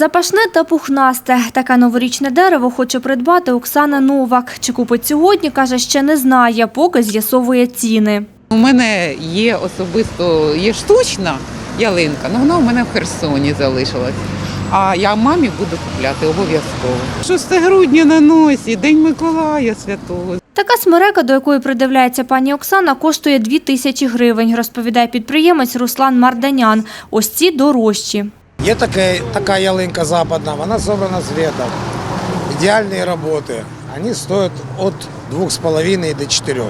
Запашне та пухнасте. Таке новорічне дерево хоче придбати Оксана Новак. Чи купить сьогодні, каже, ще не знає, поки з'ясовує ціни. У мене є особисто є штучна ялинка, але вона у мене в Херсоні залишилась. А я мамі буду купляти обов'язково. 6 грудня на носі, День Миколая Святого. Така смерека, до якої придивляється пані Оксана, коштує 2 тисячі гривень, розповідає підприємець Руслан Марданян. Ось ці дорожчі. Є така, така ялинка западна, вона зібрана з веток. Ідеальні роботи. Вони стоять від 2,5 до 4.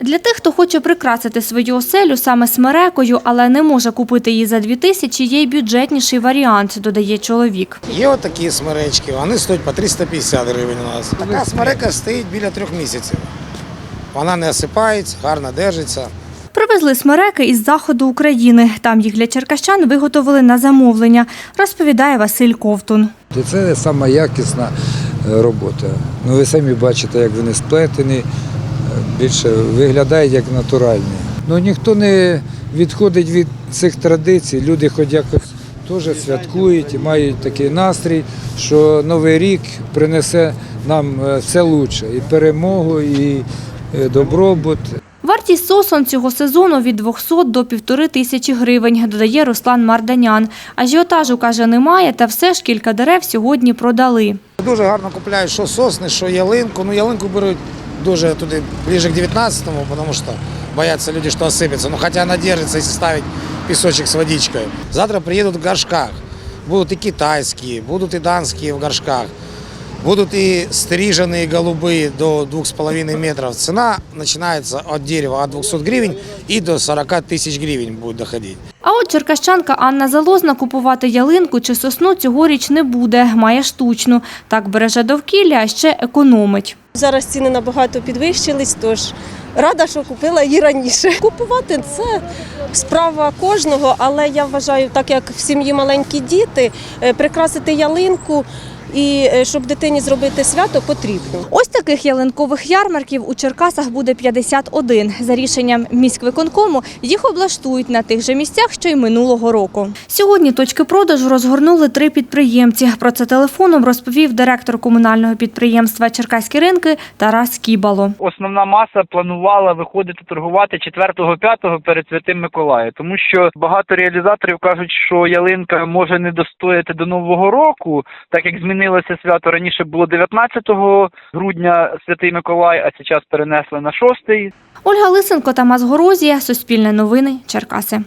Для тих, хто хоче прикрасити свою оселю саме смерекою, але не може купити її за 2 тисячі, є й бюджетніший варіант, додає чоловік. Є от такі смеречки, вони стоять по 350 гривень у нас. Така смерека стоїть біля трьох місяців. Вона не осипається, гарно держиться. Привезли смереки із заходу України. Там їх для черкащан виготовили на замовлення, розповідає Василь Ковтун. Це сама якісна е, робота. Ну, ви самі бачите, як вони сплетені, е, більше виглядають як натуральні. Ну, ніхто не відходить від цих традицій. Люди хоч якось теж святкують і мають такий настрій, що Новий рік принесе нам е, все лучше. І перемогу, і добробут. Вартість сосон цього сезону від 200 до півтори тисячі гривень, додає Руслан Марданян. Ажіотажу, каже, немає, та все ж кілька дерев сьогодні продали. Дуже гарно купляють що сосни, що ялинку. Ну, ялинку беруть дуже туди ближе к 19-му, тому що бояться люди, що осипеться. Ну, хоча вона держиться, якщо ставить пісочок з водичкою. Завтра приїдуть в горшках. Будуть і китайські, будуть і данські в горшках. Будут и стриженные голубые до 2,5 метров. Цена начинается от дерева от 200 гривен и до 40 тысяч гривен будет доходить. А от черкащанка Анна Залозна купувати ялинку чи сосну цьогоріч не буде, має штучну. Так береже довкілля, а ще економить. Зараз ціни набагато підвищились, тож рада, що купила її раніше. Купувати це справа кожного, але я вважаю, так як в сім'ї маленькі діти, е, прикрасити ялинку і е, щоб дитині зробити свято, потрібно. Ось таких ялинкових ярмарків у Черкасах буде 51. За рішенням міськвиконкому їх облаштують на тих же місцях, що й минулого року. Сьогодні точки продажу розгорнули три підприємці. Про це телефоном розповів директор комунального підприємства Черкаські ринки Тарас Кібало. основна маса планувала виходити торгувати 4-5 перед Святим Миколаєм, тому що багато реалізаторів кажуть, що ялинка може не достояти до Нового року, так як змінилося свято. Раніше було 19 грудня Святий Миколай, а зараз перенесли на 6 Ольга Лисенко, Тамас Горозія, Суспільне новини, Черкаси.